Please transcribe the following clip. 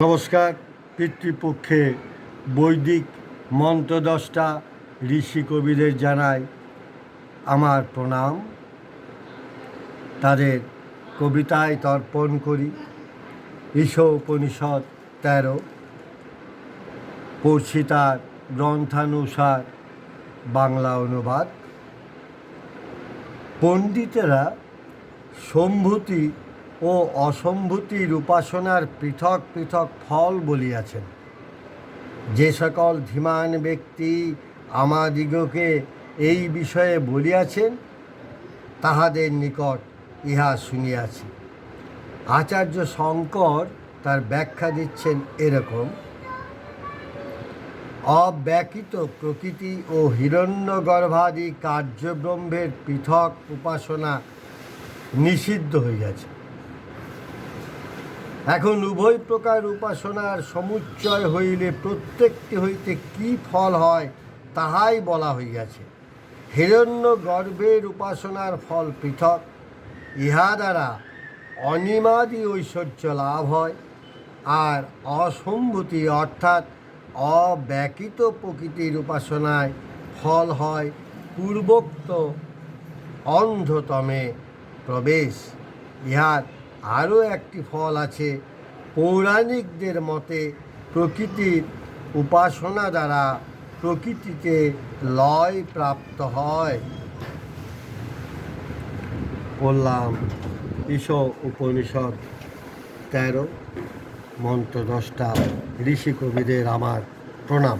নমস্কার, পিতৃপক্ষে বৈদিক মন্ত্রদষ্টা ঋষি কবিদের জানাই আমার প্রণাম। তাদের কবিতায় তর্পণ করি। ঈশ উপনিষদ তেরো পড়ছি তার গ্রন্থানুসার বাংলা অনুবাদ। পণ্ডিতেরা সম্ভূতি ও অসম্ভূতির উপাসনার পৃথক পৃথক ফল বলিয়াছেন। যে সকল ধীমান ব্যক্তি আমাদিগকে এই বিষয়ে বলিয়াছেন, তাহাদের নিকট ইহা শুনিয়াছি। আচার্য শঙ্কর তার ব্যাখ্যা দিচ্ছেন এরকম, অব্যাকৃত প্রকৃতি ও হিরণ্যগর্ভাদি কার্যব্রহ্মের পৃথক উপাসনা নিষিদ্ধ হইয়াছে। এখন উভয় প্রকার উপাসনার সমুচ্চয় হইলে প্রত্যেকটি হইতে কি ফল হয় তাহাই বলা হইয়াছে। হিরণ্য গর্ভের উপাসনার ফল পৃথক, ইহা দ্বারা অনিমাদি ঐশ্বর্য লাভ হয় আর অসম্ভূতি অর্থাৎ অব্যাকৃত প্রকৃতির উপাসনায় ফল হয় পূর্বোক্ত অন্ধতমে প্রবেশ। ইহার আরও একটি ফল আছে পৌরাণিকদের মতে প্রকৃতির উপাসনা দ্বারা প্রকৃতিতে লয় প্রাপ্ত হয়। বললাম ঈশ উপনিষদ তেরো, মন্ত্র দশটা, ঋষি কবিদের আমার প্রণাম।